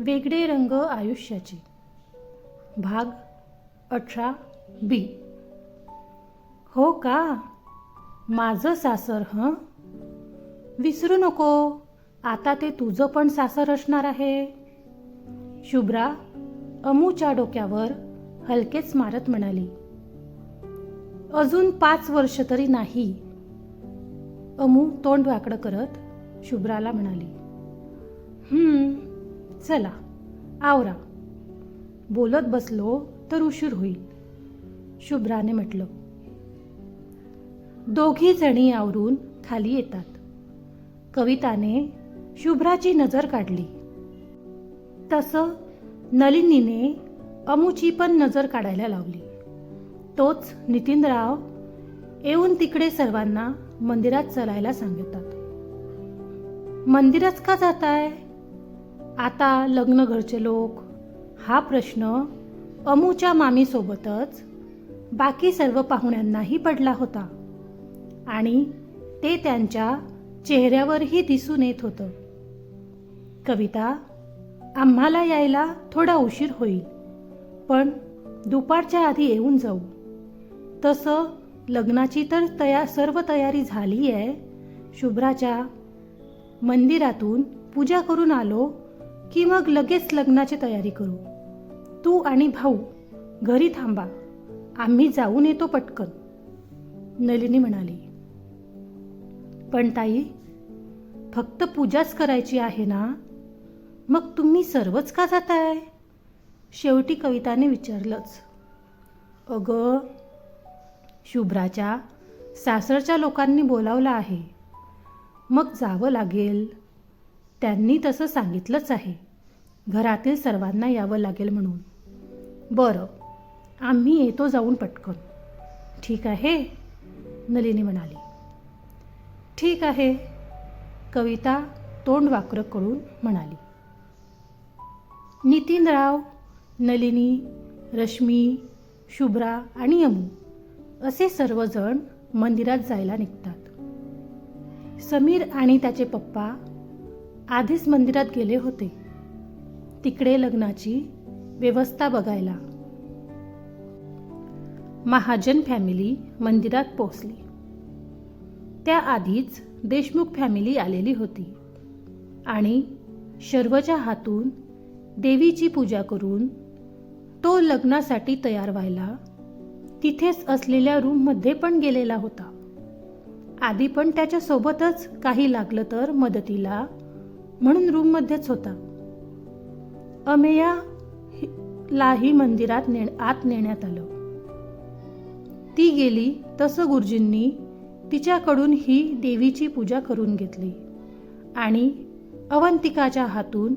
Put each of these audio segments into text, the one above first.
वेगळे रंग आयुष्याचे. भाग अठरा बी. हो का? माझं सासर हं? विसरू नको. आता ते तुझं पण सासर असणार आहे. शुभ्रा अमूच्या डोक्यावर हलकेच मारत म्हणाली. अजून पाच वर्ष तरी नाही. अमू तोंड वाकडं करत शुभ्राला म्हणाली. हम्म चला आवरा. बोलत बसलो तर उशीर होईल शुभ्राने म्हटलं. दोघी जणी आवरून खाली येतात. कविताने शुभ्राची नजर काढली. तसं नलिनीने अमुची पण नजर काढायला लावली. तोच नितीनराव येऊन तिकडे सर्वांना मंदिरात चलायला सांगतात. मंदिरात का जाताय? आता लग्न घरचे लोक हा प्रश्न अमूच्या मामीसोबतच बाकी सर्व पाहुण्यांनाही पडला होता. आणि ते त्यांच्या चेहऱ्यावरही दिसून येत होतं. कविता आम्हाला यायला थोडा उशीर होईल पण दुपारच्या आधी येऊन जाऊ. तसं लग्नाची तर तया सर्व तयारी झाली आहे शुभ्राच्या मंदिरातून पूजा करून आलो की मग लगेच लग्नाची तयारी करू. तू आणि भाऊ घरी थांबा. आम्ही जाऊन येतो पटकन. नलिनी म्हणाली. पण ताई फक्त पूजाच करायची आहे ना? मग तुम्ही सर्वच का जाताय? शेवटी कविताने विचारलंच. अगं शुभ्राच्या सासरच्या लोकांनी बोलावलं आहे. मग जावं लागेल. त्यांनी तसं सांगितलंच आहे. घरातील सर्वांना यावं लागेल म्हणून. बरं आम्ही येतो जाऊन पटकन. ठीक आहे नलिनी म्हणाली. ठीक आहे कविता तोंड वाक्र करून म्हणाली. नितीनराव नलिनी रश्मी शुभ्रा आणि यमू असे सर्वजण मंदिरात जायला निघतात. समीर आणि त्याचे पप्पा आधीच मंदिरात गेले होते. तिकडे लग्नाची व्यवस्था बघायला. महाजन फॅमिली मंदिरात पोचली त्याआधीच देशमुख फॅमिली आलेली होती आणि शर्वच्या हातून देवीची पूजा करून तो लग्नासाठी तयार व्हायला तिथेच असलेल्या रूममध्ये पण गेलेला होता. आधी पण त्याच्यासोबतच काही लागलं तर मदतीला म्हणून रूममध्येच होता. अमेया लाही मंदिरात ने आत नेण्यात आलं. ती गेली तसं गुरुजींनी तिच्याकडून ही देवीची पूजा करून घेतली आणि अवंतिकाच्या हातून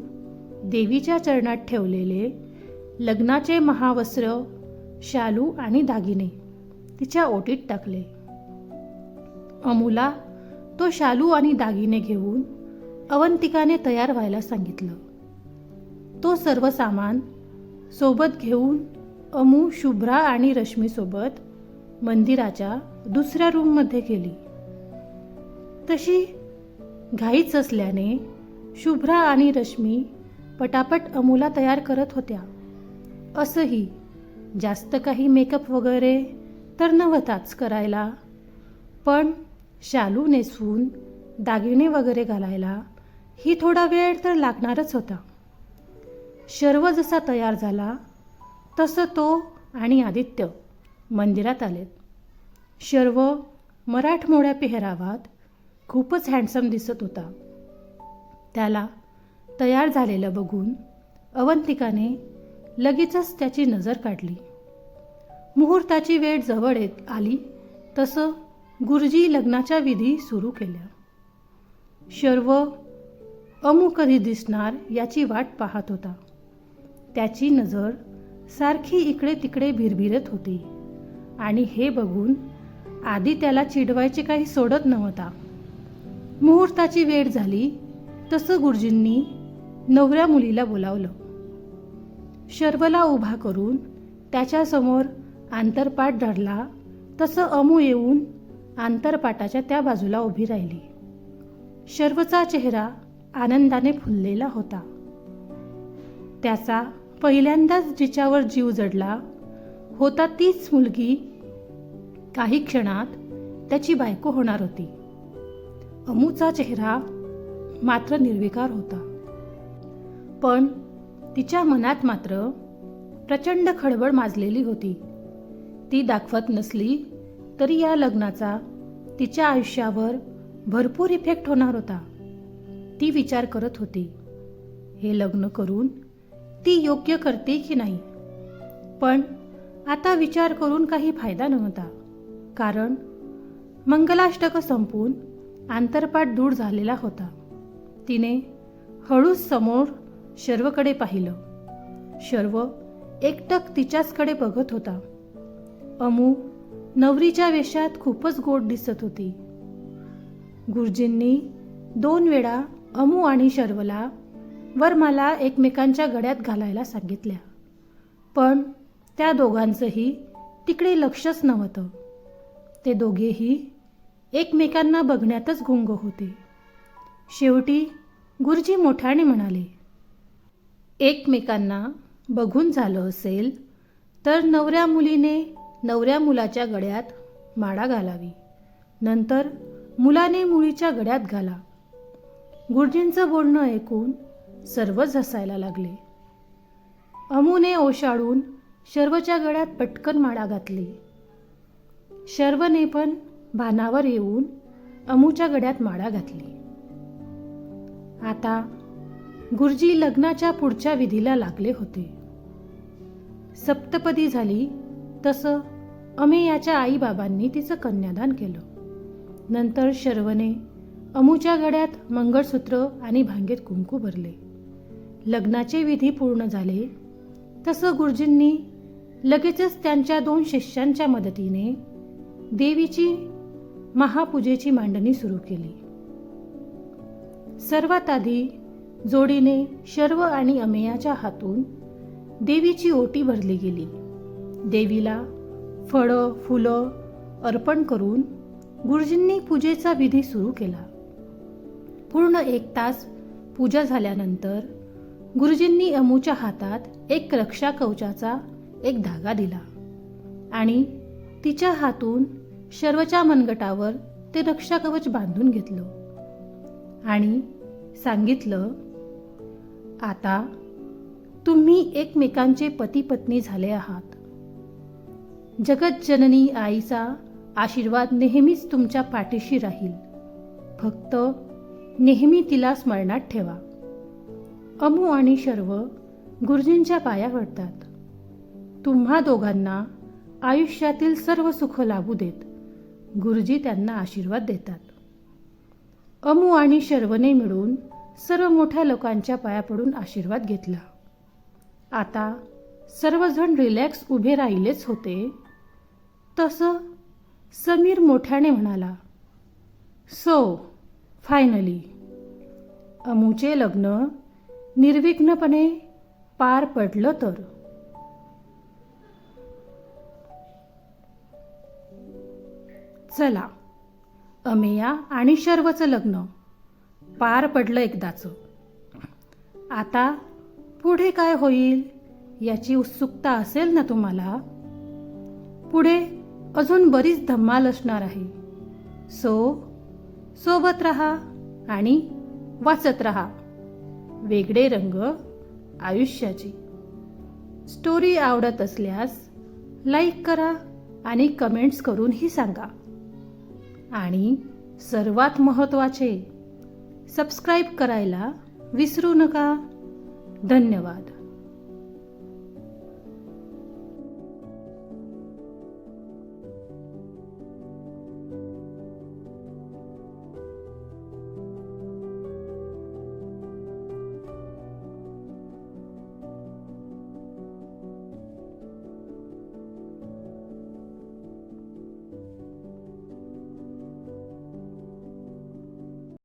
देवीच्या चरणात ठेवलेले लग्नाचे महावस्त्र शालू आणि दागिने तिच्या ओटीत टाकले. अमुला तो शालू आणि दागिने घेऊन अवंतिकाने तयार व्हायला सांगितलं. तो सर्व सामान सोबत घेऊन अमू शुभ्रा आणि रश्मीसोबत मंदिराच्या दुसऱ्या रूममध्ये गेली. तशी घाईच असल्याने शुभ्रा आणि रश्मी पटापट अमूला तयार करत होत्या. असंही जास्त काही मेकअप वगैरे तर नव्हताच करायला पण शालू नेसवून दागिने वगैरे घालायला ही थोडा वेळ तर लागणारच होता. शर्व जसा तयार झाला तसं तो आणि आदित्य मंदिरात आलेत. शर्व मराठमोळ्या पेहरावात खूपच हँडसम दिसत होता. त्याला तयार झालेलं बघून अवंतिकाने लगेचच त्याची नजर काढली. मुहूर्ताची वेळ जवळ येत आली तसं गुरुजी लग्नाच्या विधी सुरू केल्या. शर्व अमू कधी दिसणार याची वाट पाहत होता. त्याची नजर सारखी इकडे तिकडे भिरभिरत होती. आणि हे बघून आधी त्याला चिडवायचे काही सोडत नव्हता. मुहूर्ताची वेळ झाली तसं गुरुजींनी नवऱ्या मुलीला बोलावलं. शर्वला उभा करून त्याच्यासमोर आंतरपाठ धरला तसं अमू येऊन आंतरपाटाच्या त्या बाजूला उभी राहिली. शर्वचा चेहरा आनंदाने फुललेला होता. त्याचा पहिल्यांदाच जिच्यावर जीव जडला होता तीच मुलगी. काही क्षणात त्याची बायको होणार होती. अमूचा चेहरा मात्र निर्विकार होता. पण तिच्या मनात मात्र प्रचंड खळबळ माजलेली होती. ती दाखवत नसली तरी या लग्नाचा तिच्या आयुष्यावर भरपूर इफेक्ट होणार होता. ती विचार करत होती. हे लग्न करून ती योग्य करते की नाही? पण आता विचार करून काही फायदा नव्हता. कारण मंगलाष्टक संपून आंतरपाठ दूर झालेला होता. तिने हळूच समोर शर्वकडे पाहिलं. शर्व एकटक तिच्याचकडे बघत होता. अमू नवरीच्या वेशात खूपच गोड दिसत होती. गुरुजींनी दोन वेळा अमू आणि शर्वला वर मला एकमेकांच्या गळ्यात घालायला सांगितल्या. पण त्या दोघांचंही तिकडे लक्षच नव्हतं. ते दोघेही एकमेकांना बघण्यातच गुंग होते. शेवटी गुरुजी मोठ्याने म्हणाले एकमेकांना बघून झालं असेल तर नवऱ्या मुलीने नवऱ्या मुलाच्या गळ्यात माळा घालावी. नंतर मुलाने मुलीच्या गळ्यात घाला. गुरुजींचं बोलणं ऐकून सर्वच हसायला लागले. अमूने ओशाळून शर्वच्या गळ्यात पटकन माळा घातली. शर्वने पण भानावर येऊन अमूच्या गळ्यात माळा घातली. आता गुरुजी लग्नाच्या पुढच्या विधीला लागले होते. सप्तपदी झाली तसं अमेयाच्या आईबाबांनी तिचं कन्यादान केलं. नंतर शर्वने अमूच्या गड्यात मंगळसूत्र आणि भांगेत कुंकू भरले. लग्नाचे विधी पूर्ण झाले. तसं गुरुजींनी लगेचच त्यांच्या दोन शिष्यांच्या मदतीने देवीची महापूजेची मांडणी सुरू केली. सर्वात आधी जोडीने शर्व आणि अमेयाच्या हातून देवीची ओटी भरली गेली. देवीला फळं फुलं अर्पण करून गुरुजींनी पूजेचा विधी सुरू केला. पूर्ण एक तास पूजा झाल्यानंतर गुरुजींनी अमूच्या हातात एक रक्षा कवचाचा एक धागा दिला आणि तिच्या हातून शर्वच्या मनगटावर ते रक्षा कवच बांधून घेतलं आणि सांगितलं आता तुम्ही एकमेकांचे पती पत्नी झाले आहात. जगतजननी आईचा आशीर्वाद नेहमीच तुमच्या पाठीशी राहील. फक्त नेहमी तिला स्मरणात ठेवा. अमू आणि शर्व गुरुजींच्या पाया पडतात तुम्हा दोघांना आयुष्यातील सर्व सुख लाभू देत गुरुजी त्यांना आशीर्वाद देतात. अमू आणि शर्वने मिळून सर्व मोठ्या लोकांच्या पाया पडून आशीर्वाद घेतला. आता सर्वजण रिलॅक्स उभे राहिलेच होते. तसं समीर मोठ्याने म्हणाला सो फायनली अमूचे लग्न निर्विघ्नपणे पार पडलं तर? चला अमेया आणि शर्वचं लग्न पार पडलं एकदाचं. आता पुढे काय होईल याची उत्सुकता असेल ना तुम्हाला? पुढे अजून बरीच धम्माल असणार आहे. सो सोबत रहा आणि वाचत रहा. वेगळे रंग आयुष्याची. स्टोरी आवडत असल्यास लाईक करा आणि कमेंट्स करूनही सांगा. आणि सर्वात महत्त्वाचे सबस्क्राईब करायला विसरू नका. धन्यवाद.